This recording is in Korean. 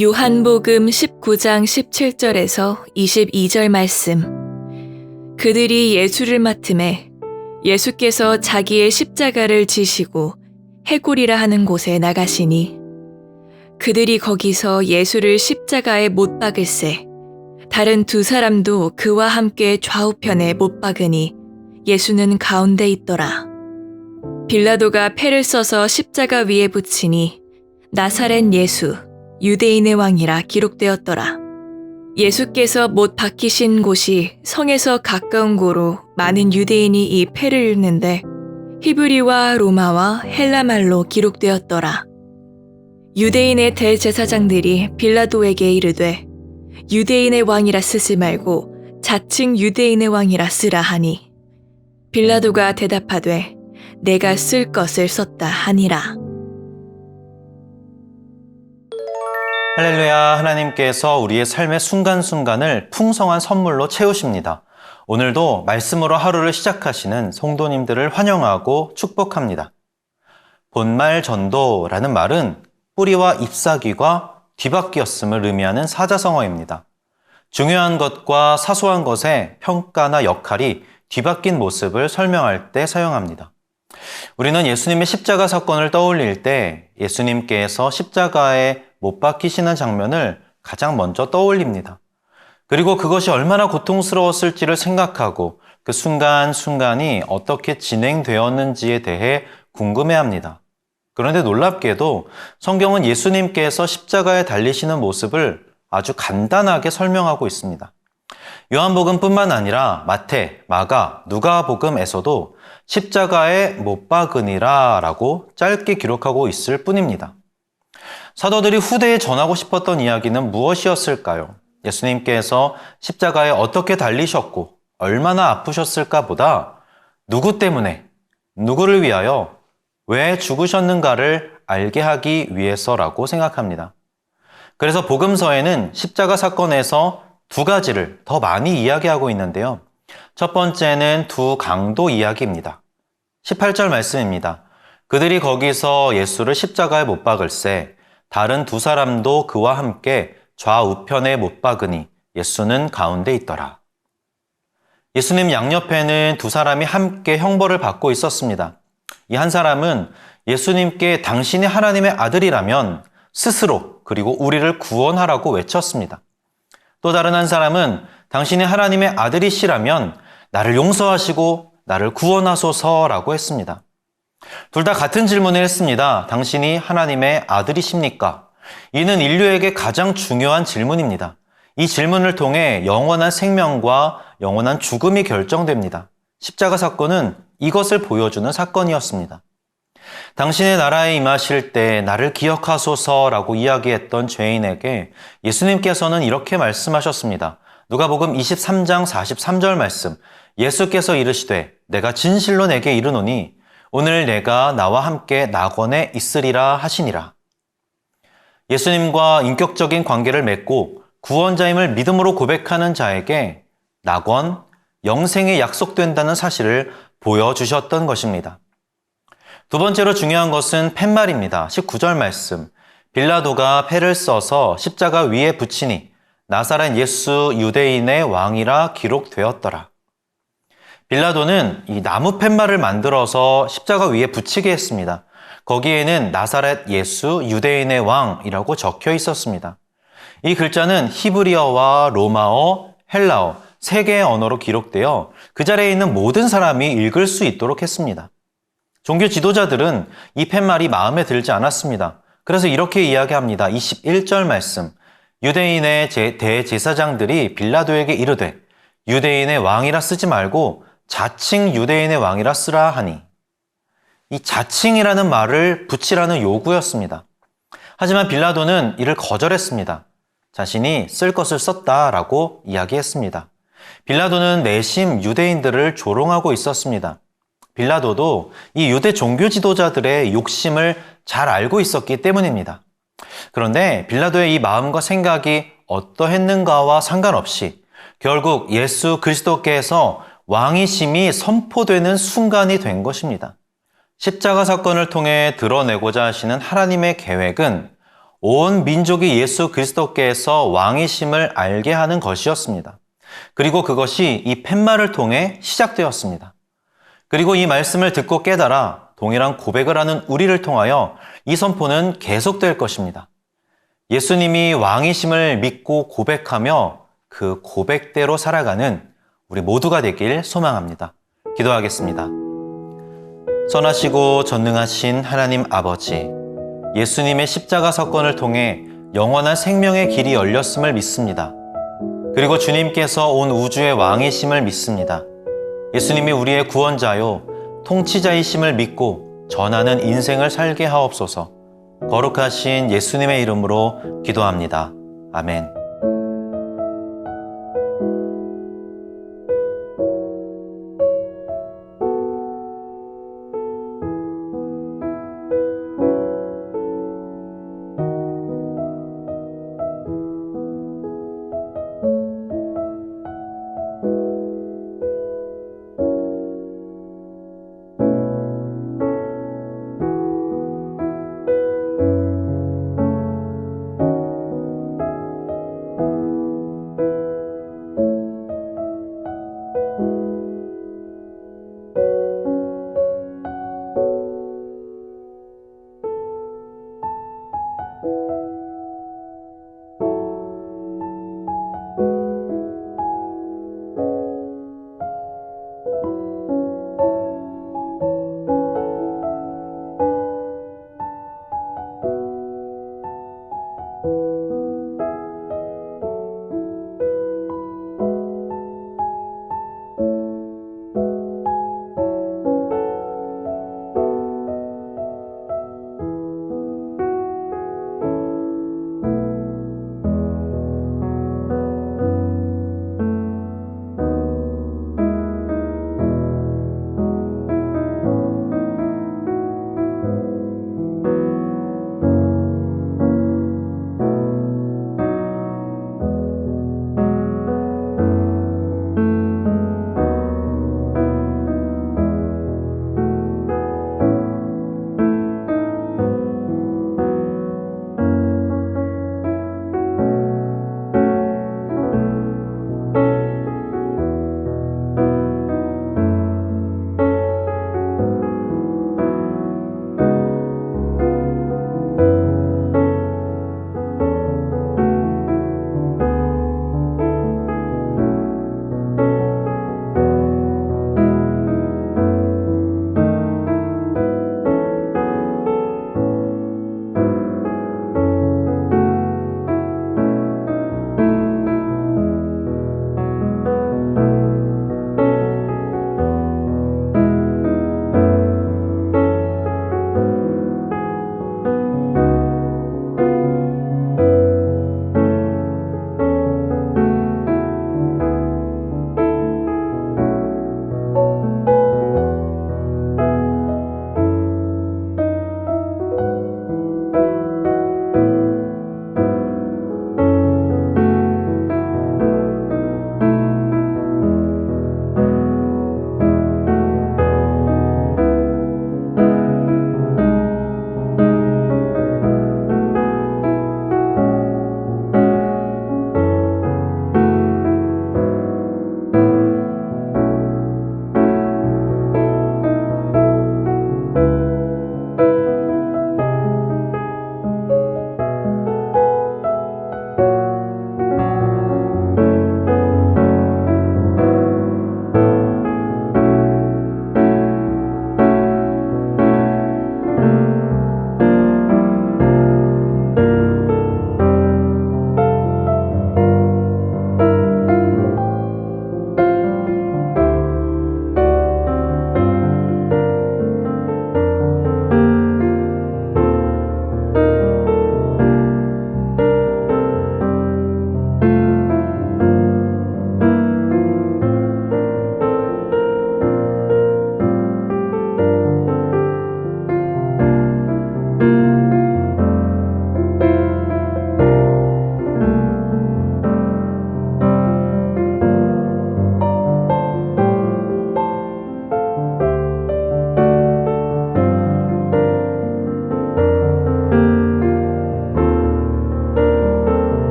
요한복음 19장 17절에서 22절 말씀. 그들이 예수를 맡음에 예수께서 자기의 십자가를 지시고 해골이라 하는 곳에 나가시니 그들이 거기서 예수를 십자가에 못 박을세 다른 두 사람도 그와 함께 좌우편에 못 박으니 예수는 가운데 있더라. 빌라도가 패를 써서 십자가 위에 붙이니 나사렛 예수 유대인의 왕이라 기록되었더라. 예수께서 못 박히신 곳이 성에서 가까운 고로 많은 유대인이 이 패를 읽는데 히브리와 로마와 헬라말로 기록되었더라. 유대인의 대제사장들이 빌라도에게 이르되 유대인의 왕이라 쓰지 말고 자칭 유대인의 왕이라 쓰라 하니 빌라도가 대답하되 내가 쓸 것을 썼다 하니라. 할렐루야 하나님께서 우리의 삶의 순간순간을 풍성한 선물로 채우십니다. 오늘도 말씀으로 하루를 시작하시는 성도님들을 환영하고 축복합니다. 본말 전도라는 말은 뿌리와 잎사귀가 뒤바뀌었음을 의미하는 사자성어입니다. 중요한 것과 사소한 것의 평가나 역할이 뒤바뀐 모습을 설명할 때 사용합니다. 우리는 예수님의 십자가 사건을 떠올릴 때 예수님께서 십자가에 못 박히시는 장면을 가장 먼저 떠올립니다. 그리고 그것이 얼마나 고통스러웠을지를 생각하고 그 순간순간이 어떻게 진행되었는지에 대해 궁금해 합니다. 그런데 놀랍게도 성경은 예수님께서 십자가에 달리시는 모습을 아주 간단하게 설명하고 있습니다. 요한복음뿐만 아니라 마태, 마가, 누가복음에서도 십자가에 못 박으니라 라고 짧게 기록하고 있을 뿐입니다. 사도들이 후대에 전하고 싶었던 이야기는 무엇이었을까요? 예수님께서 십자가에 어떻게 달리셨고 얼마나 아프셨을까 보다 누구 때문에, 누구를 위하여 왜 죽으셨는가를 알게 하기 위해서라고 생각합니다. 그래서 복음서에는 십자가 사건에서 두 가지를 더 많이 이야기하고 있는데요. 첫 번째는 두 강도 이야기입니다. 18절 말씀입니다. 그들이 거기서 예수를 십자가에 못 박을세 다른 두 사람도 그와 함께 좌우편에 못 박으니 예수는 가운데 있더라. 예수님 양옆에는 두 사람이 함께 형벌을 받고 있었습니다. 이 한 사람은 예수님께 당신이 하나님의 아들이라면 스스로 그리고 우리를 구원하라고 외쳤습니다. 또 다른 한 사람은 당신이 하나님의 아들이시라면 나를 용서하시고 나를 구원하소서라고 했습니다. 둘 다 같은 질문을 했습니다. 당신이 하나님의 아들이십니까? 이는 인류에게 가장 중요한 질문입니다. 이 질문을 통해 영원한 생명과 영원한 죽음이 결정됩니다. 십자가 사건은 이것을 보여주는 사건이었습니다. 당신의 나라에 임하실 때 나를 기억하소서라고 이야기했던 죄인에게 예수님께서는 이렇게 말씀하셨습니다. 누가복음 23장 43절 말씀. 예수께서 이르시되 내가 진실로 내게 이르노니 오늘 내가 나와 함께 낙원에 있으리라 하시니라. 예수님과 인격적인 관계를 맺고 구원자임을 믿음으로 고백하는 자에게 낙원, 영생이 약속된다는 사실을 보여주셨던 것입니다. 두 번째로 중요한 것은 팻말입니다. 19절 말씀. 빌라도가 패를 써서 십자가 위에 붙이니 나사렛 예수 유대인의 왕이라 기록되었더라. 빌라도는 이 나무 팻말을 만들어서 십자가 위에 붙이게 했습니다. 거기에는 나사렛 예수 유대인의 왕이라고 적혀 있었습니다. 이 글자는 히브리어와 로마어, 헬라어 세 개의 언어로 기록되어 그 자리에 있는 모든 사람이 읽을 수 있도록 했습니다. 종교 지도자들은 이 팻말이 마음에 들지 않았습니다. 그래서 이렇게 이야기합니다. 21절 말씀. 유대인의 대제사장들이 빌라도에게 이르되 유대인의 왕이라 쓰지 말고 자칭 유대인의 왕이라 쓰라 하니 이 자칭이라는 말을 붙이라는 요구였습니다. 하지만 빌라도는 이를 거절했습니다. 자신이 쓸 것을 썼다라고 이야기했습니다. 빌라도는 내심 유대인들을 조롱하고 있었습니다. 빌라도도 이 유대 종교 지도자들의 욕심을 잘 알고 있었기 때문입니다. 그런데 빌라도의 이 마음과 생각이 어떠했는가와 상관없이 결국 예수 그리스도께서 왕이심이 선포되는 순간이 된 것입니다. 십자가 사건을 통해 드러내고자 하시는 하나님의 계획은 온 민족이 예수 그리스도께서 왕이심을 알게 하는 것이었습니다. 그리고 그것이 이 팻말을 통해 시작되었습니다. 그리고 이 말씀을 듣고 깨달아 동일한 고백을 하는 우리를 통하여 이 선포는 계속될 것입니다. 예수님이 왕이심을 믿고 고백하며 그 고백대로 살아가는 우리 모두가 되길 소망합니다. 기도하겠습니다. 선하시고 전능하신 하나님 아버지, 예수님의 십자가 사건을 통해 영원한 생명의 길이 열렸음을 믿습니다. 그리고 주님께서 온 우주의 왕이심을 믿습니다. 예수님이 우리의 구원자요, 통치자이심을 믿고 전하는 인생을 살게 하옵소서. 거룩하신 예수님의 이름으로 기도합니다. 아멘.